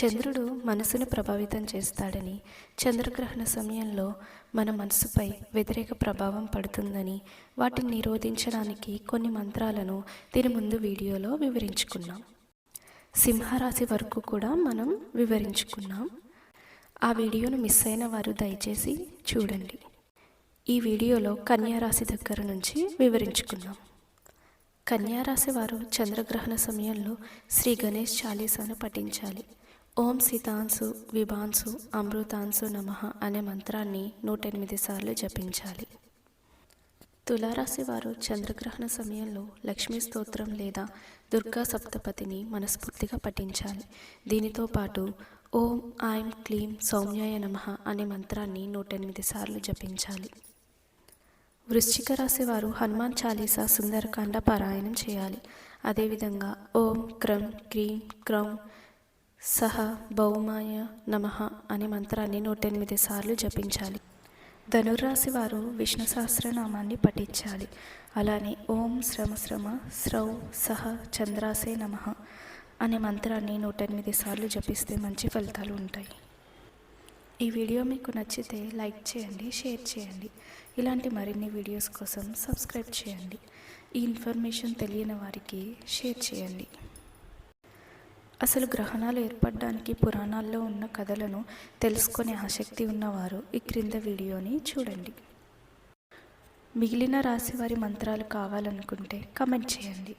చంద్రుడు మనసును ప్రభావితం చేస్తాడని చంద్రగ్రహణ సమయంలో మన మనసుపై వ్యతిరేక ప్రభావం పడుతుందని వాటిని నిరోధించడానికి కొన్ని మంత్రాలను దీని ముందు వీడియోలో వివరించుకున్నాం. సింహరాశి వరకు కూడా మనం వివరించుకున్నాం. ఆ వీడియోను మిస్ అయిన వారు దయచేసి చూడండి. ఈ వీడియోలో కన్యారాశి దగ్గర నుంచి వివరించుకున్నాం. కన్యారాశి వారు చంద్రగ్రహణ సమయంలో శ్రీ గణేష్ చాలీసాను పఠించాలి. ఓం సీతాంశు విభాంశు అమృతాంశు నమ అనే మంత్రాన్ని నూట ఎనిమిది సార్లు జపించాలి. తులారాశి వారు చంద్రగ్రహణ సమయంలో లక్ష్మీ స్తోత్రం లేదా దుర్గా సప్తపతిని మనస్ఫూర్తిగా పఠించాలి. దీనితో పాటు ఓం ఐం క్లీం సౌమ్యాయ నమ అనే మంత్రాన్ని నూట ఎనిమిది సార్లు జపించాలి. వృశ్చిక రాశి వారు హనుమాన్ చాలీసా సుందరకాండ పారాయణం చేయాలి. అదేవిధంగా ఓం క్రం క్రీం క్రౌం సహ భౌమాయ నమ అనే మంత్రాన్ని నూట ఎనిమిది సార్లు జపించాలి. ధనుర్రాశి వారు విష్ణు సహస్రనామాన్ని పఠించాలి. అలానే ఓం శ్రమ శ్రమ స్రౌ సహ చంద్రాసే నమ అనే మంత్రాన్ని నూట ఎనిమిది సార్లు జపిస్తే మంచి ఫలితాలు ఉంటాయి. ఈ వీడియో మీకు నచ్చితే లైక్ చేయండి షేర్ చేయండి. ఇలాంటి మరిన్ని వీడియోస్ కోసం సబ్స్క్రైబ్ చేయండి. ఈ ఇన్ఫర్మేషన్ తెలియని వారికి షేర్ చేయండి. అసలు గ్రహణాలు ఏర్పడడానికి పురాణాల్లో ఉన్న కథలను తెలుసుకునే ఆసక్తి ఉన్నవారు ఈ క్రింద వీడియోని చూడండి. మిగిలిన రాశి వారి మంత్రాలు కావాలనుకుంటే కమెంట్ చేయండి.